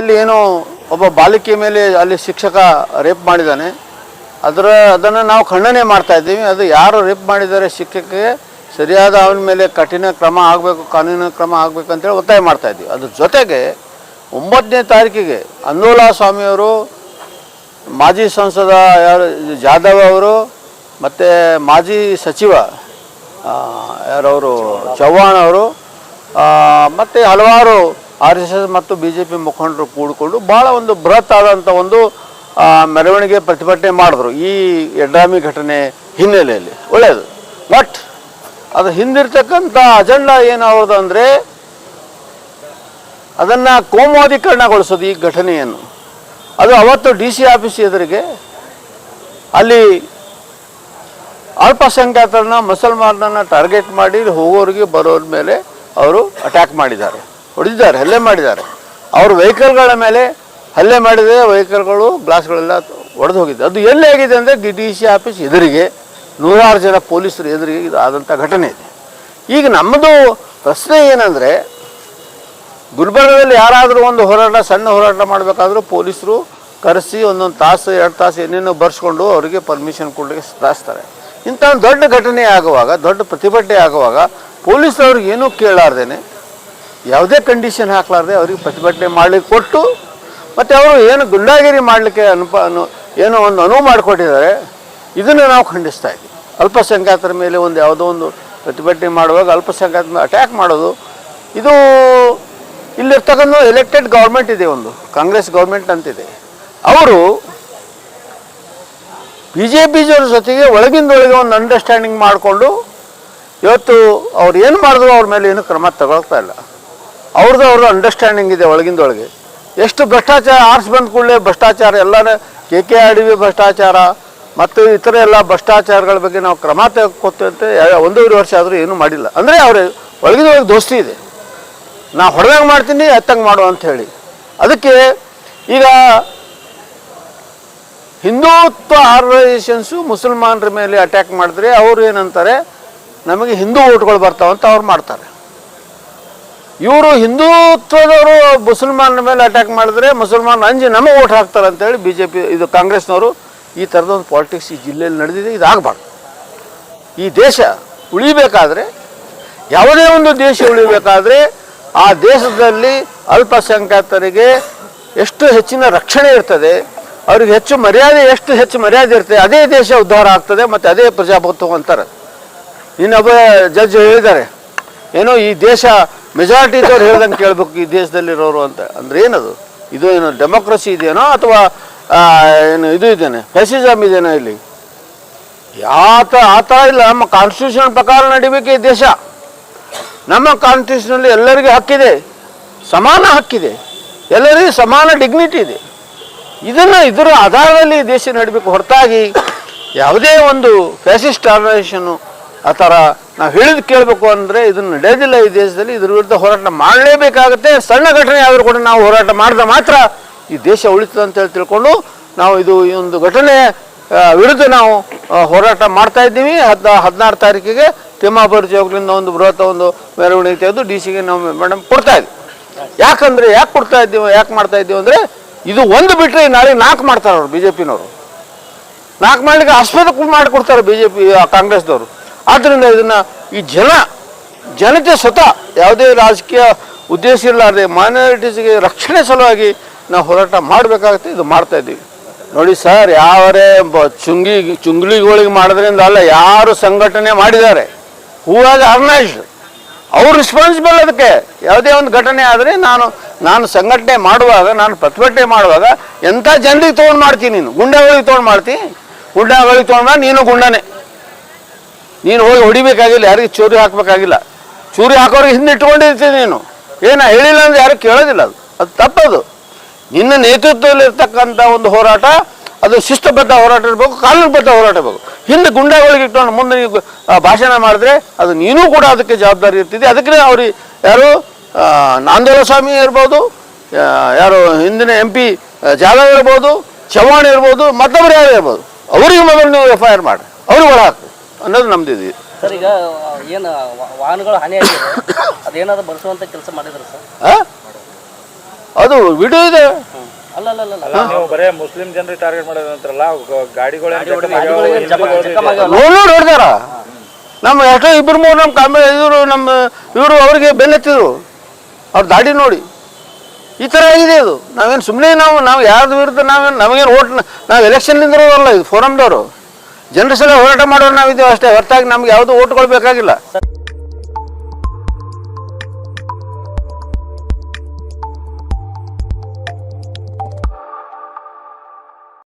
ಇಲ್ಲಿ ಏನು ಒಬ್ಬ ಬಾಲಿಕೆ ಮೇಲೆ ಅಲ್ಲಿ ಶಿಕ್ಷಕ ರೇಪ್ ಮಾಡಿದ್ದಾನೆ. ಅದರ, ಅದನ್ನು ನಾವು ಖಂಡನೆ ಮಾಡ್ತಾ ಇದ್ದೀವಿ. ಅದು ಯಾರು ರೇಪ್ ಮಾಡಿದ್ದಾರೆ ಶಿಕ್ಷಕಕ್ಕೆ ಸರಿಯಾದ ಅವನ ಮೇಲೆ ಕಠಿಣ ಕ್ರಮ ಆಗಬೇಕು ಕಾನೂನಿನ ಕ್ರಮ ಆಗಬೇಕು ಅಂತೇಳಿ ಒತ್ತಾಯ ಮಾಡ್ತಾ ಇದ್ದೀವಿ. ಅದ್ರ ಜೊತೆಗೆ ಒಂಬತ್ತನೇ ತಾರೀಕಿಗೆ ಅನ್ನೋಲಾ ಸ್ವಾಮಿಯವರು ಮಾಜಿ ಸಂಸದ ಯಾರು, ಜಾಧವ್ ಅವರು, ಮತ್ತು ಮಾಜಿ ಸಚಿವ ಯಾರವರು, ಚವ್ಹಾಣ್ ಅವರು ಮತ್ತು ಹಲವಾರು ಆರ್ ಎಸ್ ಎಸ್ ಮತ್ತು ಬಿ ಜೆ ಪಿ ಮುಖಂಡರು ಕೂಡಿಕೊಂಡು ಭಾಳ ಒಂದು ಬೃಹತ್ ಆದಂಥ ಒಂದು ಮೆರವಣಿಗೆ ಪ್ರತಿಭಟನೆ ಮಾಡಿದ್ರು ಈ ಎಡ್ರಾಮಿ ಘಟನೆ ಹಿನ್ನೆಲೆಯಲ್ಲಿ. ಒಳ್ಳೆಯದು. ಬಟ್ ಅದು ಹಿಂದಿರ್ತಕ್ಕಂಥ ಅಜೆಂಡಾ ಏನಾಗೋದು ಅಂದರೆ ಅದನ್ನು ಕೋಮೋದೀಕರಣಗೊಳಿಸೋದು ಈ ಘಟನೆಯನ್ನು. ಅದು ಅವತ್ತು ಡಿ ಸಿ ಆಫೀಸ್ ಎದುರಿಗೆ ಅಲ್ಲಿ ಅಲ್ಪಸಂಖ್ಯಾತರನ್ನ, ಮುಸಲ್ಮಾನರನ್ನ ಟಾರ್ಗೆಟ್ ಮಾಡಿ, ಹೋಗೋರಿಗೆ ಬರೋರ ಮೇಲೆ ಅವರು ಅಟ್ಯಾಕ್ ಮಾಡಿದ್ದಾರೆ. ಹೊಡೆದಿದ್ದಾರೆ, ಹಲ್ಲೆ ಮಾಡಿದ್ದಾರೆ. ಅವ್ರ ವೆಹಿಕಲ್ಗಳ ಮೇಲೆ ಹಲ್ಲೆ ಮಾಡಿದರೆ ವೆಹಿಕಲ್ಗಳು ಗ್ಲಾಸ್ಗಳೆಲ್ಲ ಒಡೆದು ಹೋಗಿದ್ದೆ. ಅದು ಎಲ್ಲಿ ಆಗಿದೆ ಅಂದರೆ ಡಿ ಸಿ ಆಫೀಸ್ ಎದುರಿಗೆ ನೂರಾರು ಜನ ಪೊಲೀಸರು ಎದುರಿಗೆ ಇದು ಆದಂಥ ಘಟನೆ ಇದೆ. ಈಗ ನಮ್ಮದು ಪ್ರಶ್ನೆ ಏನಂದರೆ, ಗುಲ್ಬರ್ಗದಲ್ಲಿ ಯಾರಾದರೂ ಒಂದು ಹೋರಾಟ, ಸಣ್ಣ ಹೋರಾಟ ಮಾಡಬೇಕಾದ್ರೂ ಪೊಲೀಸರು ಕರೆಸಿ ಒಂದೊಂದು ತಾಸು, ಎರಡು ತಾಸು ಏನೇನೋ ಬರ್ಸ್ಕೊಂಡು ಅವರಿಗೆ ಪರ್ಮಿಷನ್ ಕೊಡಲಿಕ್ಕೆ ಸಾಧಿಸ್ತಾರೆ ಇಂಥ ದೊಡ್ಡ ಘಟನೆ ಆಗುವಾಗ, ದೊಡ್ಡ ಪ್ರತಿಭಟನೆ ಆಗುವಾಗ ಪೊಲೀಸರವ್ರಿಗೆ ಏನೂ ಕೇಳಾರ್ದೇನೆ ಯಾವುದೇ ಕಂಡೀಷನ್ ಹಾಕಲಾರ್ದೆ ಅವ್ರಿಗೆ ಪ್ರತಿಭಟನೆ ಮಾಡಲಿಕ್ಕೆ ಕೊಟ್ಟು, ಮತ್ತು ಅವರು ಏನು ಗುಂಡಾಗಿರಿ ಮಾಡಲಿಕ್ಕೆ ಅನುಪ ಅನು ಏನೋ ಒಂದು ಅನುವು ಮಾಡಿಕೊಟ್ಟಿದ್ದಾರೆ, ಇದನ್ನು ನಾವು ಖಂಡಿಸ್ತಾ ಇದ್ದೀವಿ. ಅಲ್ಪಸಂಖ್ಯಾತರ ಮೇಲೆ ಒಂದು ಯಾವುದೋ ಒಂದು ಪ್ರತಿಭಟನೆ ಮಾಡುವಾಗ ಅಲ್ಪಸಂಖ್ಯಾತ ಅಟ್ಯಾಕ್ ಮಾಡೋದು, ಇದು ಇಲ್ಲಿರ್ತಕ್ಕಂಥ ಎಲೆಕ್ಟೆಡ್ ಗೌರ್ಮೆಂಟ್ ಇದೆ ಒಂದು, ಕಾಂಗ್ರೆಸ್ ಗೌರ್ಮೆಂಟ್ ಅಂತಿದೆ. ಅವರು ಬಿ ಜೆ ಪಿ ಜಿಯವ್ರ ಜೊತೆಗೆ ಒಳಗಿಂದೊಳಗೆ ಒಂದು ಅಂಡರ್ಸ್ಟ್ಯಾಂಡಿಂಗ್ ಮಾಡಿಕೊಂಡು, ಇವತ್ತು ಅವ್ರು ಏನು ಮಾಡಿದ್ರು ಅವ್ರ ಮೇಲೆ ಏನು ಕ್ರಮ ತಗೊಳ್ತಾ ಇಲ್ಲ. ಅವ್ರದ್ದು ಅವ್ರದ್ದು ಅಂಡರ್ಸ್ಟ್ಯಾಂಡಿಂಗ್ ಇದೆ ಒಳಗಿಂದೊಳಗೆ. ಎಷ್ಟು ಭ್ರಷ್ಟಾಚಾರ, ಆರ್ಸ್ ಬಂದ ಕೂಡಲೇ ಭ್ರಷ್ಟಾಚಾರ, ಎಲ್ಲನೇ K K R D V ಭ್ರಷ್ಟಾಚಾರ, ಮತ್ತು ಇತರ ಎಲ್ಲ ಭ್ರಷ್ಟಾಚಾರಗಳ ಬಗ್ಗೆ ನಾವು ಕ್ರಮ ತೆಗೆದುಕೊತ್ತಂತೆ ಒಂದೂವರೆ ವರ್ಷ ಆದರೂ ಏನೂ ಮಾಡಿಲ್ಲ. ಅಂದರೆ ಅವ್ರ ಒಳಗಿಂದೊಳಗೆ ದೋಸ್ತಿ ಇದೆ. ನಾ ಹೊಡೆದಂಗೆ ಮಾಡ್ತೀನಿ, ಎತ್ತಂಗೆ ಮಾಡು ಅಂತ ಹೇಳಿ. ಅದಕ್ಕೆ ಈಗ ಹಿಂದುತ್ವ ಆರ್ಗನೈಸೇಷನ್ಸು ಮುಸಲ್ಮಾನರ ಮೇಲೆ ಅಟ್ಯಾಕ್ ಮಾಡಿದ್ರೆ ಅವರು ಏನಂತಾರೆ, ನಮಗೆ ಹಿಂದೂ ಓಟ್ಗಳು ಬರ್ತಾವಂತ ಅವ್ರು ಮಾಡ್ತಾರೆ. ಇವರು ಹಿಂದುತ್ವದವರು ಮುಸಲ್ಮಾನರ ಮೇಲೆ ಅಟ್ಯಾಕ್ ಮಾಡಿದ್ರೆ ಮುಸಲ್ಮಾನ್ ಅಂಜಿ ನಮಗೆ ಓಟ್ ಹಾಕ್ತಾರೆ ಅಂತೇಳಿ ಬಿ ಜೆ ಪಿ ಇದು ಕಾಂಗ್ರೆಸ್ನವರು ಈ ಥರದ ಒಂದು ಪಾಲಿಟಿಕ್ಸ್ ಈ ಜಿಲ್ಲೆಯಲ್ಲಿ ನಡೆದಿದೆ, ಇದಾಗಬಾರ್ದು. ಈ ದೇಶ ಉಳಿಬೇಕಾದ್ರೆ, ಯಾವುದೇ ಒಂದು ದೇಶ ಉಳಿಬೇಕಾದ್ರೆ ಆ ದೇಶದಲ್ಲಿ ಅಲ್ಪಸಂಖ್ಯಾತರಿಗೆ ಎಷ್ಟು ಹೆಚ್ಚಿನ ರಕ್ಷಣೆ ಇರ್ತದೆ, ಅವ್ರಿಗೆ ಹೆಚ್ಚು ಮರ್ಯಾದೆ, ಎಷ್ಟು ಹೆಚ್ಚು ಮರ್ಯಾದೆ ಇರ್ತದೆ, ಅದೇ ದೇಶ ಉದ್ಧಾರ ಆಗ್ತದೆ, ಮತ್ತು ಅದೇ ಪ್ರಜಾಪ್ರಭುತ್ವ ಅಂತಾರೆ. ಇನ್ನೊಬ್ಬ ಜಡ್ಜ್ ಹೇಳಿದ್ದಾರೆ, ಏನೋ ಈ ದೇಶ ಮೆಜಾರಿಟಿ ಇದ್ದವ್ರು ಹೇಳ್ದಂಗೆ ಕೇಳಬೇಕು, ಈ ದೇಶದಲ್ಲಿರೋರು ಅಂತ. ಅಂದ್ರೆ ಏನದು? ಇದು ಏನು ಡೆಮೋಕ್ರಸಿ ಇದೆಯೇನೋ ಅಥವಾ ಏನು ಇದು ಇದೇನೆ ಫೆಸಿಸಮ್ ಇದೇನೋ ಇಲ್ಲಿ? ಯಾತ ಆ ಥರ ಇಲ್ಲ, ನಮ್ಮ ಕಾನ್ಸ್ಟಿಟ್ಯೂಷನ್ ಪ್ರಕಾರ ನಡಿಬೇಕು ಈ ದೇಶ. ನಮ್ಮ ಕಾನ್ಸ್ಟಿಟ್ಯೂಷನಲ್ಲಿ ಎಲ್ಲರಿಗೂ ಹಕ್ಕಿದೆ. ಸಮಾನ ಹಕ್ಕಿದೆ. ಎಲ್ಲರಿಗೂ ಸಮಾನ ಡಿಗ್ನಿಟಿ ಇದೆ. ಇದನ್ನು ಇದರ ಆಧಾರದಲ್ಲಿ ದೇಶ ನಡಿಬೇಕು ಹೊರತಾಗಿ ಯಾವುದೇ ಒಂದು ಫ್ಯಾಸಿಸ್ಟ್ ಆರ್ಗನೈಸೇಷನ್ನು ಆ ಥರ ನಾವು ಹೇಳಿದ್ ಕೇಳಬೇಕು ಅಂದರೆ ಇದನ್ನು ನಡೆಯೋದಿಲ್ಲ ಈ ದೇಶದಲ್ಲಿ, ಇದ್ರ ವಿರುದ್ಧ ಹೋರಾಟ ಮಾಡಲೇಬೇಕಾಗುತ್ತೆ. ಸಣ್ಣ ಘಟನೆ ಆದರೂ ಕೂಡ ನಾವು ಹೋರಾಟ ಮಾಡಿದ ಮಾತ್ರ ಈ ದೇಶ ಉಳಿತದೆ ಅಂತೇಳಿ ತಿಳ್ಕೊಂಡು ನಾವು ಇದು ಈ ಒಂದು ಘಟನೆ ವಿರುದ್ಧ ನಾವು ಹೋರಾಟ ಮಾಡ್ತಾ ಇದ್ದೀವಿ. ಹದ್ ಹದಿನಾರು ತಾರೀಕಿಗೆ ತಿಮ್ಮಾಪುರ ಚೌಕ್ಲಿಂದ ಒಂದು ಬೃಹತ್ ಒಂದು ಮೆರವಣಿಗೆ ತೆಗೆದು ಡಿ ಸಿಗೆ ನಾವು ಮೇಡಮ್ ಕೊಡ್ತಾ ಇದ್ವಿ. ಯಾಕಂದ್ರೆ ಯಾಕೆ ಕೊಡ್ತಾ ಇದ್ದೀವಿ, ಯಾಕೆ ಮಾಡ್ತಾ ಇದ್ದೀವಿ ಅಂದರೆ ಇದು ಒಂದು ಬಿಟ್ಟರೆ ನಾಳೆ ನಾಲ್ಕು ಮಾಡ್ತಾರೆ ಅವರು ಬಿ ಜೆ ಪಿನವರು ನಾಲ್ಕು ಮಾಡಲಿಕ್ಕೆ ಆಸ್ಪತ್ರೆ ಮಾಡಿಕೊಡ್ತಾರೆ ಬಿ ಜೆ ಪಿ ಕಾಂಗ್ರೆಸ್ದವರು. ಆದ್ದರಿಂದ ಇದನ್ನು ಈ ಜನ, ಜನತೆ ಸ್ವತಃ ಯಾವುದೇ ರಾಜಕೀಯ ಉದ್ದೇಶ ಇರಲಾರ್ದೆ ಮೈನಾರಿಟೀಸ್ಗೆ ರಕ್ಷಣೆ ಸಲುವಾಗಿ ನಾವು ಹೋರಾಟ ಮಾಡಬೇಕಾಗುತ್ತೆ, ಇದು ಮಾಡ್ತಾ ಇದ್ದೀವಿ. ನೋಡಿ ಸರ್, ಯಾವರೇ ಚುಂಗಿ ಚುಂಗ್ಲಿಗಳಿಗೆ ಮಾಡೋದ್ರಿಂದ ಅಲ್ಲ, ಯಾರು ಸಂಘಟನೆ ಮಾಡಿದ್ದಾರೆ ಹೂ ಆಸ್ ಆರ್ಗನೈಸ್ಡ್ ಅವ್ರು ರೆಸ್ಪಾನ್ಸಿಬಲ್ ಅದಕ್ಕೆ. ಯಾವುದೇ ಒಂದು ಘಟನೆ ಆದರೆ ನಾನು ನಾನು ಸಂಘಟನೆ ಮಾಡುವಾಗ, ನಾನು ಪ್ರತಿಭಟನೆ ಮಾಡುವಾಗ ಎಂಥ ಜನರಿಗೆ ತೊಗೊಂಡು ಮಾಡ್ತೀನಿ ನೀನು? ಗುಂಡಾಗಳಿಗೆ ತೊಗೊಂಡು ಮಾಡ್ತೀನಿ ಗುಂಡಾಗಳಿಗೆ ತೊಗೊಂಡ ನೀನು ಗುಂಡನೇ. ನೀನು ಹೋಗಿ ಹೊಡಿಬೇಕಾಗಿಲ್ಲ, ಯಾರಿಗೆ ಚೂರಿ ಹಾಕಬೇಕಾಗಿಲ್ಲ. ಚೂರಿ ಹಾಕೋರಿಗೆ ಹಿಂದೆ ಇಟ್ಕೊಂಡಿರ್ತೀನಿ ನೀನು. ಏನು ಹೇಳಿಲ್ಲ ಅಂದ್ರೆ ಯಾರು ಕೇಳೋದಿಲ್ಲ ಅದು. ಅದು ತಪ್ಪದು. ನಿನ್ನ ನೇತೃತ್ವದಲ್ಲಿ ಇರ್ತಕ್ಕಂಥ ಒಂದು ಹೋರಾಟ, ಅದು ಶಿಸ್ತಬದ್ಧ ಹೋರಾಟ ಇರಬೇಕು, ಕಾನೂನುಬದ್ಧ ಹೋರಾಟ ಇರಬೇಕು. ಹಿಂದೆ ಗುಂಡಾಗಳಿಗೆ ಇಟ್ಕೊಂಡು ಮುಂದೆ ನೀವು ಭಾಷಣ ಮಾಡಿದ್ರೆ ಅದು ನೀನು ಕೂಡ ಅದಕ್ಕೆ ಜವಾಬ್ದಾರಿ ಇರ್ತಿದ್ದೆ. ಅದಕ್ಕೆ ಅವ್ರಿಗೆ ಯಾರು ಸ್ವಾಮಿ ಇರ್ಬೋದು ಯಾರು ಹಿಂದಿನ ಎಂ ಪಿ ಜಾಧವ್ ಇರ್ಬೋದು, ಚವ್ಹಾಣ್ ಇರ್ಬೋದು, ಮತ್ತೊಬ್ಬರು ಯಾರು ಇರ್ಬೋದು. ಅವ್ರಿಗೆ ಮೊದಲು ನೀವು ಎಫ್ ಐ ಆರ್ ಮಾಡಿ ಅವ್ರಿಗೆ ಒಳ ಹಾಕಿ ಅನ್ನೋದು ನಮ್ದು ಇದೆ. ಸರ್ ಈಗ ಏನು ವಾಹನಗಳು ಹಾನಿ ಆಗಿದೆ ಅದೇನಾದ್ರು ಬಳಸುವಂತ ಕೆಲಸ ಮಾಡಿದ್ರು ಸರ್? ಅದು ವಿಡಿಯೋ ಇದೆ. ಅಲ್ಲ ಅಲ್ಲ ಅಲ್ಲ ಅಲ್ಲ. ನೀವು ಬರೇ ಮುಸ್ಲಿಂ ಜನರಿಗೆ ಟಾರ್ಗೆಟ್ ಮಾಡೋದಂತಾರಲ್ಲ ಗಾಡಿಗಳು ನೋಡಿ ಹೊಡೆದಾರ ನಮ್ಮ ಎಷ್ಟೋ ಇಬ್ಬರು ಮೂರು ನಮ್ಮ ಕಾಮ ಇವರು ನಮ್ಮ ಇವರು ಅವ್ರಿಗೆ ಬೆನ್ನತ್ತಿದ್ರು ಅವ್ರ ದಾಡಿ ನೋಡಿ. ಈ ಥರ ಆಗಿದೆ ಅದು ನಾವೇನು ಸುಮ್ಮನೆ ನಾವು ನಾವು ಯಾರ್ದು ವಿರುದ್ಧ ನಾವೇನು ನಮಗೇನು ಓಟ್ ನಾವು ಎಲೆಕ್ಷನ್ ನಿಂದಿರೋದಲ್ಲ ಇದು ಫೋರಮ್ದವರು ಜನರ ಸಲ ಹೋರಾಟ ಮಾಡೋರು ನಾವಿದ್ದೇವೆ ಅಷ್ಟೇ. ಹೊರತಾಗಿ ನಮ್ಗೆ ಯಾವುದು ಓಟ್ಗಳು ಬೇಕಾಗಿಲ್ಲ.